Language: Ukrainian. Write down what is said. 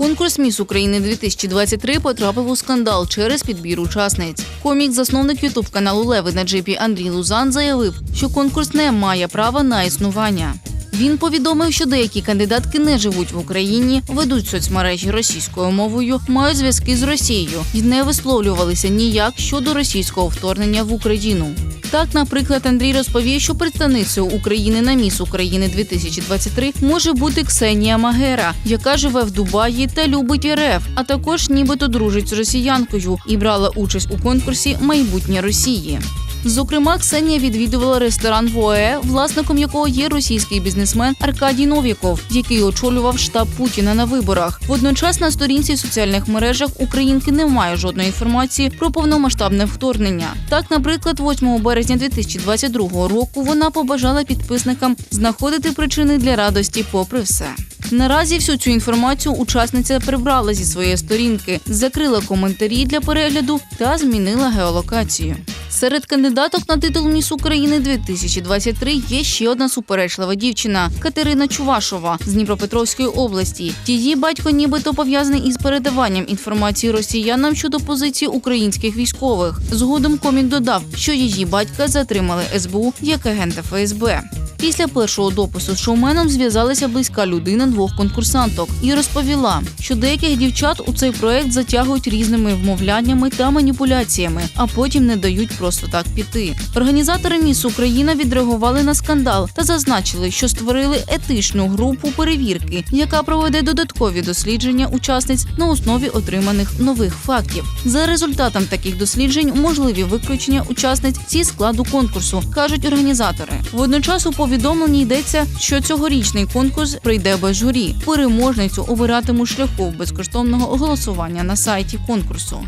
Конкурс Міс України 2023 потрапив у скандал через підбір учасниць. Комік, засновник ютуб каналу Леви на джипі Андрій Лузан заявив, що конкурс не має права на існування. Він повідомив, що деякі кандидатки не живуть в Україні, ведуть соцмережі російською мовою, мають зв'язки з Росією і не висловлювалися ніяк щодо російського вторгнення в Україну. Так, наприклад, Андрій розповів, що представницею України на міс України 2023 може бути Ксенія Магера, яка живе в Дубаї та любить РФ, а також нібито дружить з росіянкою і брала участь у конкурсі Майбутнє Росії. Зокрема, Ксенія відвідувала ресторан Вое, власником якого є російський бізнесмен Аркадій Новіков, який очолював штаб Путіна на виборах. Водночас на сторінці в соціальних мережах українки немає жодної інформації про повномасштабне вторгнення. Так, наприклад, 8 березня 2022 року вона побажала підписникам знаходити причини для радості, попри все. Наразі всю цю інформацію учасниця прибрала зі своєї сторінки, закрила коментарі для перегляду та змінила геолокацію. Серед кандидаток на титул Міс України 2023 є ще одна суперечлива дівчина Катерина Чувашова з Дніпропетровської області. Її батько нібито пов'язаний із передаванням інформації росіянам щодо позиції українських військових. Згодом комік додав, що її батька затримали СБУ як агента ФСБ. Після першого допису з шоуменом зв'язалася близька людина двох конкурсанток і розповіла, що деяких дівчат у цей проект затягують різними вмовляннями та маніпуляціями, а потім не дають просто так піти. Організатори Міс Україна відреагували на скандал та зазначили, що створили етичну групу перевірки, яка проведе додаткові дослідження учасниць на основі отриманих нових фактів. За результатом таких досліджень можливі виключення учасниць зі складу конкурсу, кажуть організатори. Водночас у повідомленні йдеться, що цьогорічний конкурс прийде без журі. Переможницю обиратимуть шляхом безкоштовного голосування на сайті конкурсу.